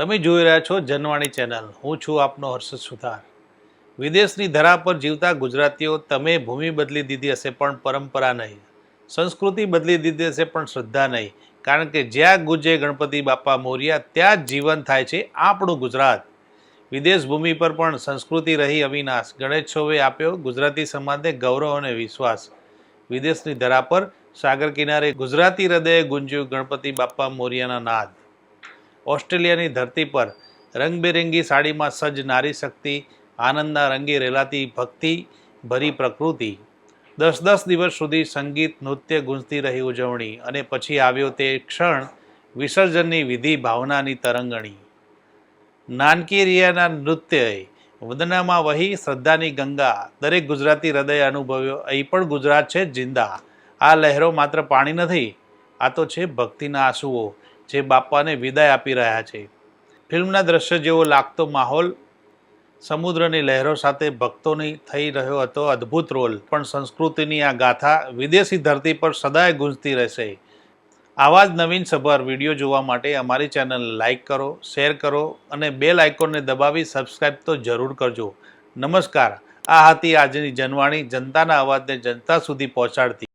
તમે જોઈ રહ્યા છો જનવાણી ચેનલ. હું છું આપનો હર્ષદ સુથાર વિદેશની ધરા પર જીવતા ગુજરાતીઓ તમે ભૂમિ બદલી દીધી હશે પણ પરંપરા નહીં. સંસ્કૃતિ બદલી દીધી હશે પણ શ્રદ્ધા નહીં. કારણ કે જ્યાં ગુજે ગણપતિ બાપા મોર્યા, ત્યાં જ જીવન થાય છે આપણું ગુજરાત. વિદેશ ભૂમિ પર પણ સંસ્કૃતિ રહી અવિનાશ. ગણેશોત્સવે આપ્યો ગુજરાતી સમાજને ગૌરવ અને વિશ્વાસ. વિદેશની ધરા પર સાગર કિનારે ગુજરાતી હૃદયે ગુંજ્યું ગણપતિ બાપા મોર્યાના નાદ. ઓસ્ટ્રેલિયાની ધરતી પર રંગબેરંગી સાડીમાં સજ્જ નારી શક્તિ, આનંદના રંગે રેલાતી ભક્તિ, ભરી પ્રકૃતિ. દસ દસ દિવસ સુધી સંગીત, નૃત્ય ગુંજતી રહી ઉજવણી અને પછી આવ્યો તે ક્ષણ વિસર્જનની વિધિ ભાવનાની તરંગણી. નાનકી રિયાના નૃત્યએ વદનામાં વહી શ્રદ્ધાની ગંગા, દરેક ગુજરાતી હૃદય અનુભવ્યો, અહીં પણ ગુજરાત છે જિંદા. આ લહેરો માત્ર પાણી નથી, આ તો છે ભક્તિના આંસુઓ. જે બાપાને વિદાય આપી રહ્યા છે. ફિલ્મના દ્રશ્ય જેવો લાગતો માહોલ, સમુદ્રની લહેરો સાથે ભક્તોની થઈ રહ્યો હતો અદ્ભુત રોલ, પણ સંસ્કૃતિની આ ગાથા વિદેશી ધરતી પર સદાય ગુંજતી રહેશે. આવા જ નવીન સભર વીડિયો જોવા માટે અમારી ચેનલ લાઇક કરો, શેર કરો અને બેલ આઇકોનને દબાવી સબસ્ક્રાઇબ તો જરૂર કરજો. નમસ્કાર. આ હતી આજની જનવાણી જનતાના અવાજને જનતા સુધી પહોંચાડતી.